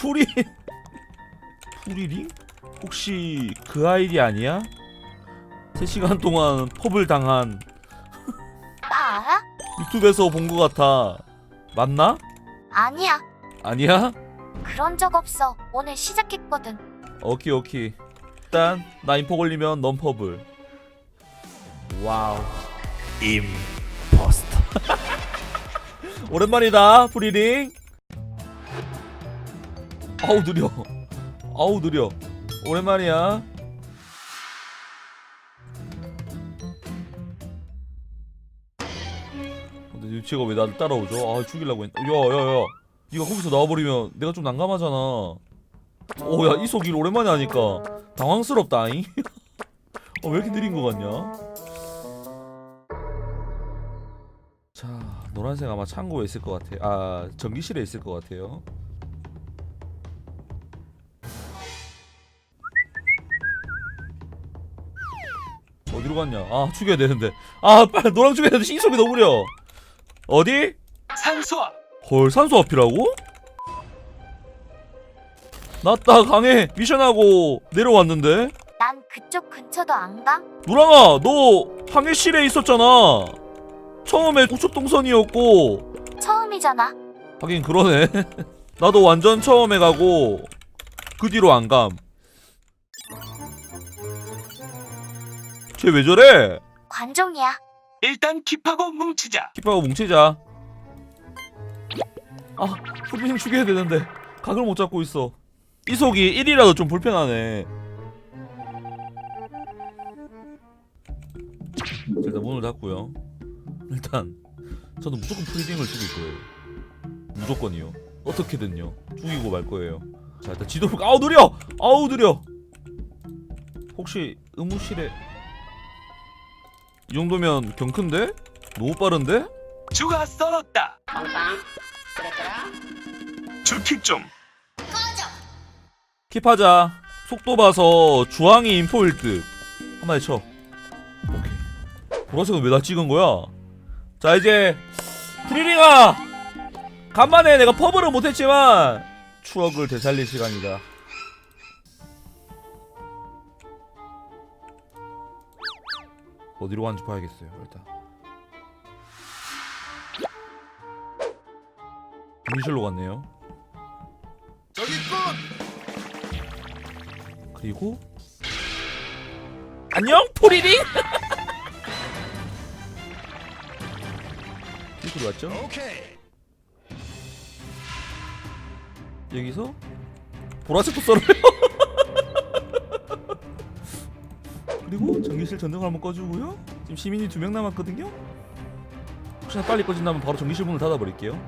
풀이 풀이링? 혹시 그 아이디 아니야? 3시간 동안 펍을 당한 나 알아? 유튜브에서 본 것 같아 맞나? 아니야. 아니야? 그런 적 없어. 오늘 시작했거든. 오케이 오케이 일단 나 인포 걸리면 넌 펍을 와우 임포스터 오랜만이다 프리링 아우 느려. 아우 느려. 오랜만이야. 근데 유치가 왜 나를 따라오죠? 아 죽이려고 했 야야야. 니가 거기서 나와버리면 내가 좀 난감하잖아. 오야 이속일 오랜만에 하니까 당황스럽다잉. 어, 왜 이렇게 느린 거 같냐? 자 노란색 아마 창고에 있을 것 같아. 아 전기실에 있을 것 같아요 어디로 갔냐? 아 죽여야 되는데. 아 빨리 노랑 죽여야 되는데 이속이 너무 느려. 어디? 산소와 헐 산소 앞이라고? 나따 강해. 미션하고 내려왔는데. 난 그쪽 근처도 안 가? 누랑아 너 항해실에 있었잖아. 처음에 우측 동선이었고. 처음이잖아. 하긴 그러네. 나도 완전 처음에 가고 그 뒤로 안감 쟤 왜 저래? 관종이야. 일단 킵하고 뭉치자. 킵하고 뭉치자. 아 후빈 죽여야 되는데 각을 못 잡고 있어. 이 속이 1이라도 좀 불편하네. 자, 일단 문을 닫고요. 일단 저는 무조건 프리딩을 죽일 거예요. 무조건이요. 어떻게든요. 죽이고 말 거예요. 자 일단 지도를 아우 느려! 아우 느려! 혹시 의무실에 이 정도면 경큰데? 너무 빠른데? 주가 썰었다. 주킵 좀. 킵하자. 속도 봐서 주황이 인포일 듯 한 마디 쳐. 오케이. 보라색은 왜 나 찍은 거야? 자 이제 프리링아! 간만에 내가 퍼블을 못했지만 추억을 되살릴 시간이다 어디로 가는지 봐야겠어요 일단 미실로 갔네요 저기 있군. 그리고 안녕 포리링 이쪽으로 왔죠? 오케이. 여기서 보라색도 썰어 그리고 전기실 전등을 한번 꺼주고요. 지금 시민이 두 명 남았거든요. 혹시나 빨리 꺼진다면 바로 전기실 문을 닫아버릴게요.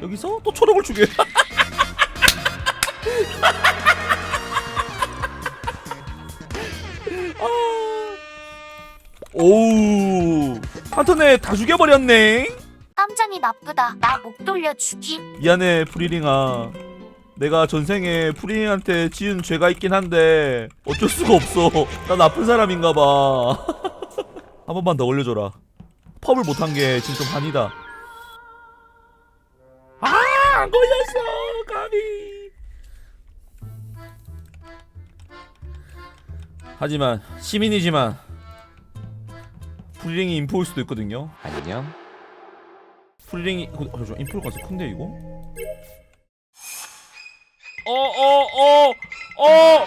여기서 또 초록을 죽여요 아. 오우. 한 턴에 다 죽여버렸네. 깜장이 나쁘다. 나 목 돌려 죽임. 미안해 프리링아 내가 전생에 프리링한테 지은 죄가 있긴 한데 어쩔 수가 없어. 나 나쁜 사람인가 봐 한 번만 더 올려줘라. 펍을 못한 게 지금 좀 한이다. 아안 걸렸어 가비 하지만 시민이지만 프리링이 인포일 수도 있거든요. 안녕. 프리링이 어, 잠시만 인프로가 더 큰데 이거? 어어어어 어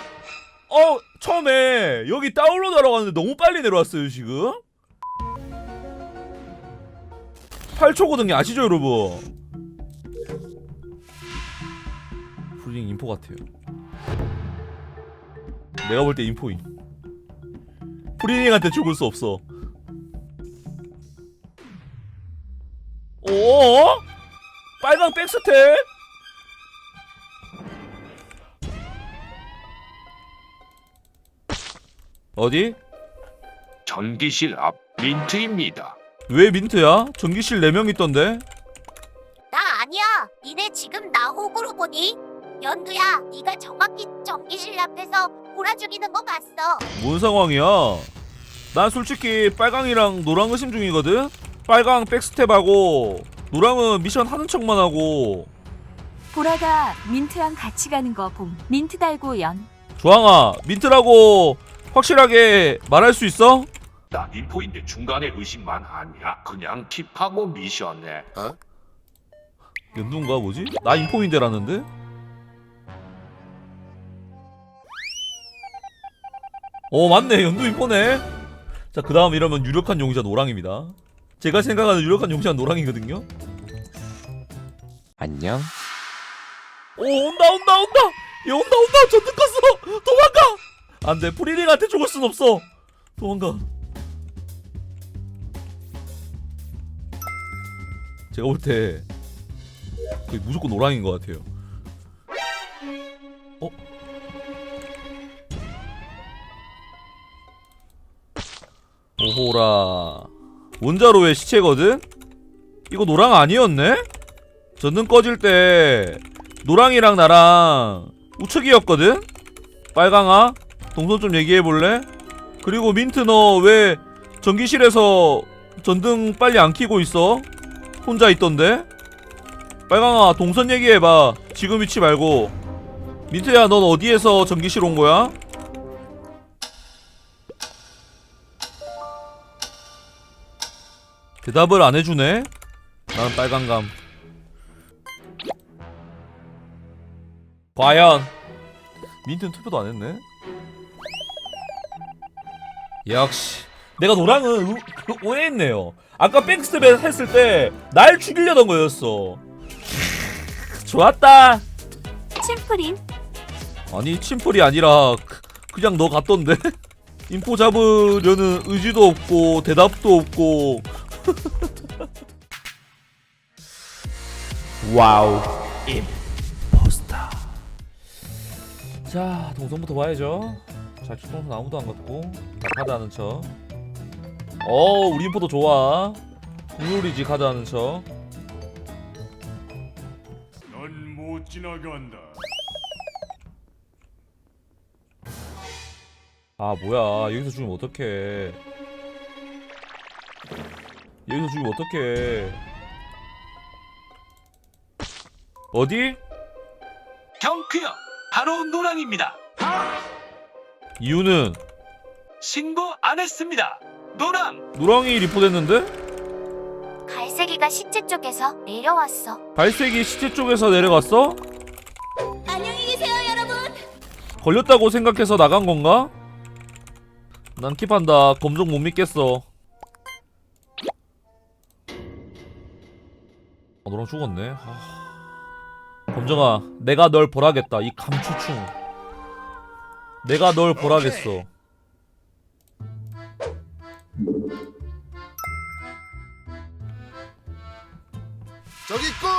어, 어, 처음에 여기 다운로드하러 갔는데 너무 빨리 내려왔어요 지금? 8초거든요 아시죠 여러분? 프리링 인포 같아요. 내가 볼 때 인포임 프리링한테 죽을 수 없어. 오? 빨강 백스텝? 어디? 전기실 앞 민트입니다. 왜 민트야? 전기실 4명 있던데? 나 아니야. 니네 지금 나 호구로 보니? 연두야, 네가 정확히 전기실 앞에서 보라 죽이는 거 봤어. 뭔 상황이야? 난 솔직히 빨강이랑 노랑 의심 중이거든? 빨강 백스텝하고 노랑은 미션 하는 척만 하고 보라가 민트랑 같이 가는 거 봄. 민트 달고 연. 조항아 민트라고 확실하게 말할 수 있어? 나 인포인데 중간에 의심만 아니야. 그냥 킵하고 미션해. 연두인가 뭐지? 나 인포인데라는데? 어 맞네 연두 인포네 자 그 다음 이러면 유력한 용의자 노랑입니다 제가 생각하는 유력한 용의자는 노랑이거든요 안녕. 오 온다 온다 온다 얘 온다 온다 전등 껐어 도망가 안돼 프리링한테 죽을 순 없어 도망가 제가 볼 때 거의 무조건 노랑인 것 같아요 어? 오호라 원자로의 시체거든? 이거 노랑 아니었네? 전등 꺼질 때 노랑이랑 나랑 우측이었거든? 빨강아 동선 좀 얘기해볼래? 그리고 민트 너 왜 전기실에서 전등 빨리 안 켜고 있어? 혼자 있던데? 빨강아 동선 얘기해봐 지금 위치 말고 민트야 넌 어디에서 전기실 온 거야? 대답을 안 해주네? 나는 빨강감 과연 민트는 투표도 안 했네. 역시 내가 노랑은 우- 그 오해했네요. 아까 백스텝 했을 때 날 죽이려던 거였어. 좋았다. 침프림. 아니 침풀이 아니라 그- 그냥 너 같던데. 인포 잡으려는 의지도 없고 대답도 없고. 와우. 임포스터. 자 동선부터 봐야죠. 자 출동선 아무도 안 갔고 자 카드 하는 척. 어 우리 인포도 좋아. 국룰이지 카드 하는 척. 넌 못 지나간다. 아 뭐야 여기서 죽으면 어떡해 여기서 죽으면 어떡해 어디? 경크요. 바로 노랑입니다. 이유는 신고 안 했습니다. 노랑. 노랑이 리포됐는데? 갈색이가 시체 쪽에서 내려왔어. 발색이 시체 쪽에서 내려갔어? 안녕히 계세요, 여러분. 걸렸다고 생각해서 나간 건가? 난 킵한다 검정 못 믿겠어 아 너랑 죽었네 아... 검정아 내가 널 보라겠다 이 감추충 내가 널 보라겠어 저기 있군.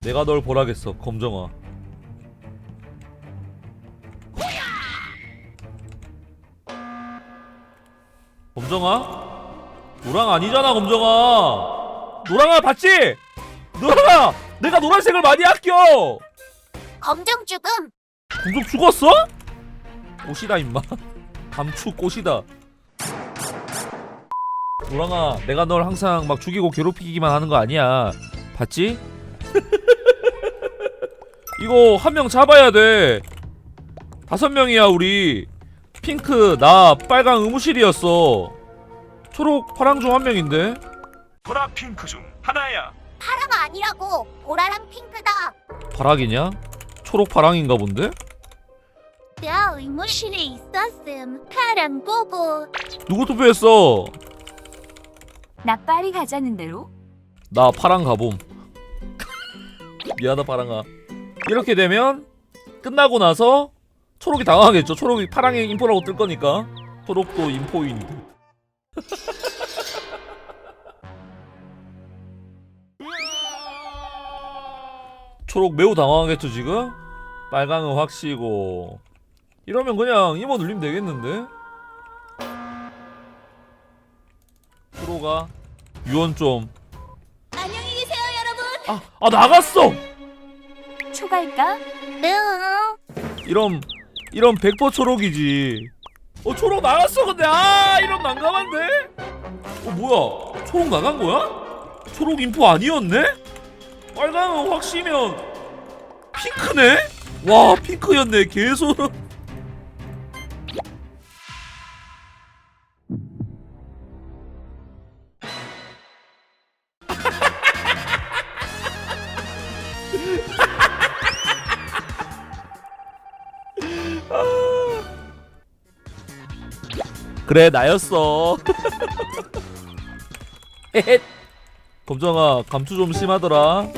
내가 널 보라겠어 검정아 검정아? 노랑 아니잖아 검정아 노랑아 봤지? 노랑아 내가 노란색을 많이 아껴 검정 죽음. 공좀 죽었어? 꽃이다 임마 감추 꽃이다 노랑아 내가 널 항상 막 죽이고 괴롭히기만 하는 거 아니야 봤지? 이거 한 명 잡아야 돼 다섯 명이야 우리 핑크 나 빨강 의무실이었어 초록 파랑 중 한 명인데 보라 핑크 중 하나야. 파랑 아니라고. 보라랑 핑크다. 파랑이냐? 초록 파랑인가 본데? 나 의무실에 있었음. 파랑 보고. 누구 투표했어? 나 파리 가자는 대로. 나 파랑 가봄. 미안하다 파랑아. 이렇게 되면 끝나고 나서 초록이 당황하겠죠. 초록이 파랑의 인포라고 뜰 거니까. 초록도 인포인 듯. 초록 매우 당황하겠죠 지금? 빨강은 확시고 이러면 그냥 이모 눌리면 되겠는데? 서로가 유언 좀. 안녕히 계세요, 여러분. 아, 아 나갔어. 초갈까? 네. 이런 이런 백퍼 초록이지. 어 초록 나갔어 근데 아 이런 난감한데. 어 뭐야? 초록 나간 거야? 초록 인포 아니었네? 빨강은 확시면 핑크네? 와 핑크였네 개소름. 그래 나였어 헷. 검정아 감투 좀 심하더라